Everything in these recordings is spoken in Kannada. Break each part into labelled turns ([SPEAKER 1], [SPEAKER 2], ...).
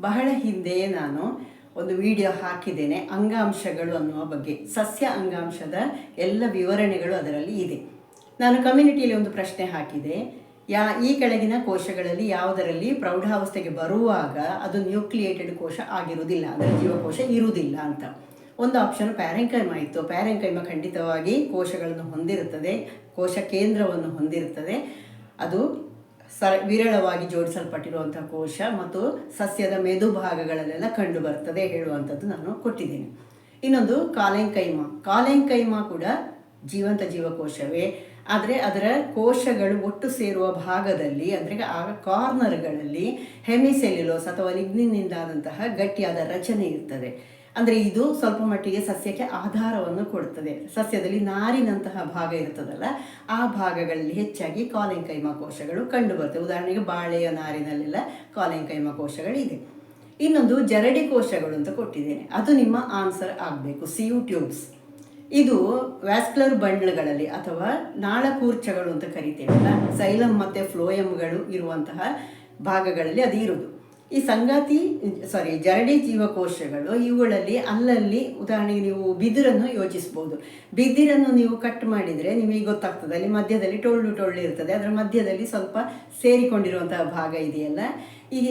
[SPEAKER 1] ಬಹಳ ಹಿಂದೆಯೇ ನಾನು ಒಂದು ವಿಡಿಯೋ ಹಾಕಿದ್ದೇನೆ ಅಂಗಾಂಶಗಳು ಅನ್ನುವ ಬಗ್ಗೆ, ಸಸ್ಯ ಅಂಗಾಂಶದ ಎಲ್ಲ ವಿವರಣೆಗಳು ಅದರಲ್ಲಿ ಇದೆ. ನಾನು ಕಮ್ಯುನಿಟಿಯಲ್ಲಿ ಒಂದು ಪ್ರಶ್ನೆ ಹಾಕಿದೆ. ಯಾ, ಈ ಕೆಳಗಿನ ಕೋಶಗಳಲ್ಲಿ ಯಾವುದರಲ್ಲಿ ಪ್ರೌಢಾವಸ್ಥೆಗೆ ಬರುವಾಗ ಅದು ನ್ಯೂಕ್ಲಿಯೇಟೆಡ್ ಕೋಶ ಆಗಿರುವುದಿಲ್ಲ, ಅಂದರೆ ಜೀವಕೋಶ ಇರುವುದಿಲ್ಲ ಅಂತ. ಒಂದು ಆಪ್ಷನ್ ಪ್ಯಾರೆಂಕೈಮ ಇತ್ತು. ಪ್ಯಾರೆಂಕೈಮ ಖಂಡಿತವಾಗಿ ಕೋಶಗಳನ್ನು ಹೊಂದಿರುತ್ತದೆ, ಕೋಶ ಕೇಂದ್ರವನ್ನು ಹೊಂದಿರುತ್ತದೆ. ಅದು ಸ ವಿರಳವಾಗಿ ಜೋಡಿಸಲ್ಪಟ್ಟಿರುವಂಥ ಕೋಶ ಮತ್ತು ಸಸ್ಯದ ಮೆದು ಭಾಗಗಳಲ್ಲೆಲ್ಲ ಕಂಡು ಬರ್ತದೆ ಹೇಳುವಂಥದ್ದು ನಾನು ಕೊಟ್ಟಿದ್ದೀನಿ. ಇನ್ನೊಂದು ಕಾಲೆಂಕೈಮ. ಕಾಲೆಂಕೈಮ ಕೂಡ ಜೀವಂತ ಜೀವಕೋಶವೇ. ಆದರೆ ಅದರ ಕೋಶಗಳು ಒಟ್ಟು ಸೇರುವ ಭಾಗದಲ್ಲಿ, ಅಂದರೆ ಆ ಕಾರ್ನರ್ಗಳಲ್ಲಿ ಹೆಮಿಸೆಲ್ಯುಲೋಸ್ ಅಥವಾ ಲಿಗ್ನಿನಿಂದಾದಂತಹ ಗಟ್ಟಿಯಾದ ರಚನೆ ಇರ್ತದೆ. ಅಂದರೆ ಇದು ಸ್ವಲ್ಪ ಮಟ್ಟಿಗೆ ಸಸ್ಯಕ್ಕೆ ಆಧಾರವನ್ನು ಕೊಡುತ್ತದೆ ಸಸ್ಯದಲ್ಲಿ ನಾರಿನಂತಹ ಭಾಗ ಇರ್ತದಲ್ಲ, ಆ ಭಾಗಗಳಲ್ಲಿ ಹೆಚ್ಚಾಗಿ ಕಾಲೆಂಕೈಮ ಕೋಶಗಳು ಕಂಡು ಬರ್ತವೆ ಉದಾಹರಣೆಗೆ ಬಾಳೆಯ ನಾರಿನಲ್ಲೆಲ್ಲ ಕಾಲೆಂಕೈಮ ಕೋಶಗಳಿದೆ ಇನ್ನೊಂದು ಜರಡಿ ಕೋಶಗಳು ಅಂತ ಕೊಟ್ಟಿದ್ದೇನೆ. ಅದು ನಿಮ್ಮ ಆನ್ಸರ್ ಆಗಬೇಕು. Sieve tubes. ಇದು ವ್ಯಾಸ್ಕ್ಯುಲರ್ ಬಂಡ್ಲ್ಗಳಲ್ಲಿ ಅಥವಾ ನಾಳಕೂರ್ಚಗಳು ಅಂತ ಕರಿತೇವಲ್ಲ, ಸೈಲಮ್ ಮತ್ತು ಫ್ಲೋಯಮ್ಗಳು ಇರುವಂತಹ ಭಾಗಗಳಲ್ಲಿ ಅದು ಇರುವುದು. ಈ ಸಂಗಾತಿ ಸಾರಿ ಜರಡಿ ಜೀವಕೋಶಗಳು ಇವುಗಳಲ್ಲಿ ಅಲ್ಲಲ್ಲಿ ಉದಾಹರಣೆಗೆ ನೀವು ಬಿದಿರನ್ನು ಯೋಚಿಸ್ಬೋದು. ಬಿದಿರನ್ನು ನೀವು ಕಟ್ ಮಾಡಿದರೆ ನಿಮಗೆ ಗೊತ್ತಾಗ್ತದೆ, ಅಲ್ಲಿ ಮಧ್ಯದಲ್ಲಿ ಟೊಳ್ಳು ಟೊಳ್ಳು ಇರ್ತದೆ, ಅದರ ಮಧ್ಯದಲ್ಲಿ ಸ್ವಲ್ಪ ಸೇರಿಕೊಂಡಿರುವಂತಹ ಭಾಗ ಇದೆಯಲ್ಲ. ಈ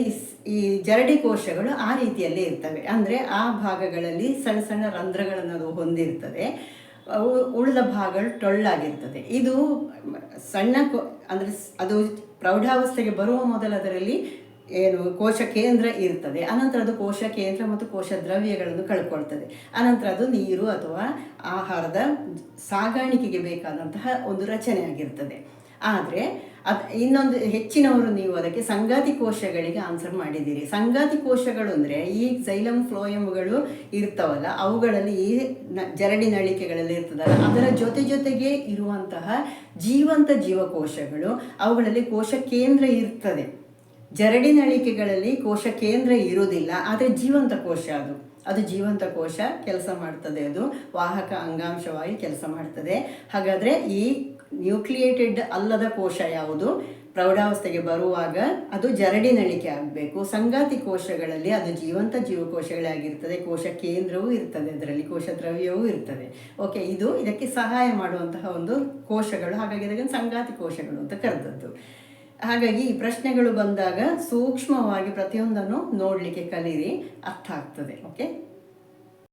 [SPEAKER 1] ಈ ಜರಡಿ ಕೋಶಗಳು ಆ ರೀತಿಯಲ್ಲೇ ಇರ್ತವೆ. ಅಂದರೆ ಆ ಭಾಗಗಳಲ್ಲಿ ಸಣ್ಣ ಸಣ್ಣ ರಂಧ್ರಗಳನ್ನು ಅದು ಹೊಂದಿರ್ತದೆ. ಉಳಿದ ಭಾಗಗಳು ಟೊಳ್ಳಾಗಿರ್ತದೆ. ಇದು ಸಣ್ಣ ಕೋ, ಅಂದರೆ ಅದು ಪ್ರೌಢಾವಸ್ಥೆಗೆ ಬರುವ ಮೊದಲು ಅದರಲ್ಲಿ ಏನು ಕೋಶ ಕೇಂದ್ರ ಇರ್ತದೆ. ಅನಂತರ ಅದು ಕೋಶ ಕೇಂದ್ರ ಮತ್ತು ಕೋಶ ದ್ರವ್ಯಗಳನ್ನು ಕಳ್ಕೊಳ್ತದೆ. ಅನಂತರ ಅದು ನೀರು ಅಥವಾ ಆಹಾರದ ಸಾಗಾಣಿಕೆಗೆ ಬೇಕಾದಂತಹ ಒಂದು ರಚನೆ ಆಗಿರ್ತದೆ. ಆದರೆ ಅದು ಇನ್ನೊಂದು ಹೆಚ್ಚಿನವರು ನೀವು ಅದಕ್ಕೆ ಸಂಗಾತಿ ಕೋಶಗಳಿಗೆ ಆನ್ಸರ್ ಮಾಡಿದ್ದೀರಿ. ಸಂಗಾತಿ ಕೋಶಗಳು ಅಂದರೆ ಈ ಜೈಲಂ ಫ್ಲೋಯಮ್ಗಳು ಇರ್ತಾವಲ್ಲ, ಅವುಗಳಲ್ಲಿ ಈ ನ ಜರಡಿ ನಳಿಕೆಗಳಲ್ಲಿ ಇರ್ತದಲ್ಲ, ಅದರ ಜೊತೆ ಜೊತೆಗೆ ಇರುವಂತಹ ಜೀವಂತ ಜೀವಕೋಶಗಳು ಅವುಗಳಲ್ಲಿ ಕೋಶ ಕೇಂದ್ರ ಇರ್ತದೆ. ಜರಡಿ ನಳಿಕೆಗಳಲ್ಲಿ ಕೋಶ ಕೇಂದ್ರ ಇರುವುದಿಲ್ಲ, ಆದರೆ ಜೀವಂತ ಕೋಶ ಅದು. ಅದು ಜೀವಂತ ಕೋಶ ಕೆಲಸ ಮಾಡ್ತದೆ ಅದು. ವಾಹಕ ಅಂಗಾಂಶವಾಗಿ ಕೆಲಸ ಮಾಡ್ತದೆ. ಹಾಗಾದರೆ ಈ ನ್ಯೂಕ್ಲಿಯೇಟೆಡ್ ಅಲ್ಲದ ಕೋಶ ಯಾವುದು? ಪ್ರೌಢಾವಸ್ಥೆಗೆ ಬರುವಾಗ ಅದು ಜರಡಿ ನಳಿಕೆ ಆಗಬೇಕು. ಸಂಗಾತಿ ಕೋಶಗಳಲ್ಲಿ ಅದು ಜೀವಂತ ಜೀವಕೋಶಗಳೇ ಆಗಿರ್ತದೆ ಕೋಶ ಕೇಂದ್ರವೂ ಇರ್ತದೆ ಅದರಲ್ಲಿ, ಕೋಶ ದ್ರವ್ಯವೂ ಇರ್ತದೆ. ಓಕೆ ಇದು ಇದಕ್ಕೆ ಸಹಾಯ ಮಾಡುವಂತಹ ಒಂದು ಕೋಶಗಳು. ಹಾಗಾಗಿ ಅದಕ್ಕೆ ಸಂಗಾತಿ ಕೋಶಗಳು ಅಂತ ಕರೆದದ್ದು. ಹಾಗಾಗಿ ಈ ಪ್ರಶ್ನೆಗಳು ಬಂದಾಗ ಸೂಕ್ಷ್ಮವಾಗಿ ಪ್ರತಿಯೊಂದನ್ನು ನೋಡಲಿಕ್ಕೆ ಕಲೀರಿ. ಅರ್ಥ ಆಗ್ತದೆ. ಓಕೆ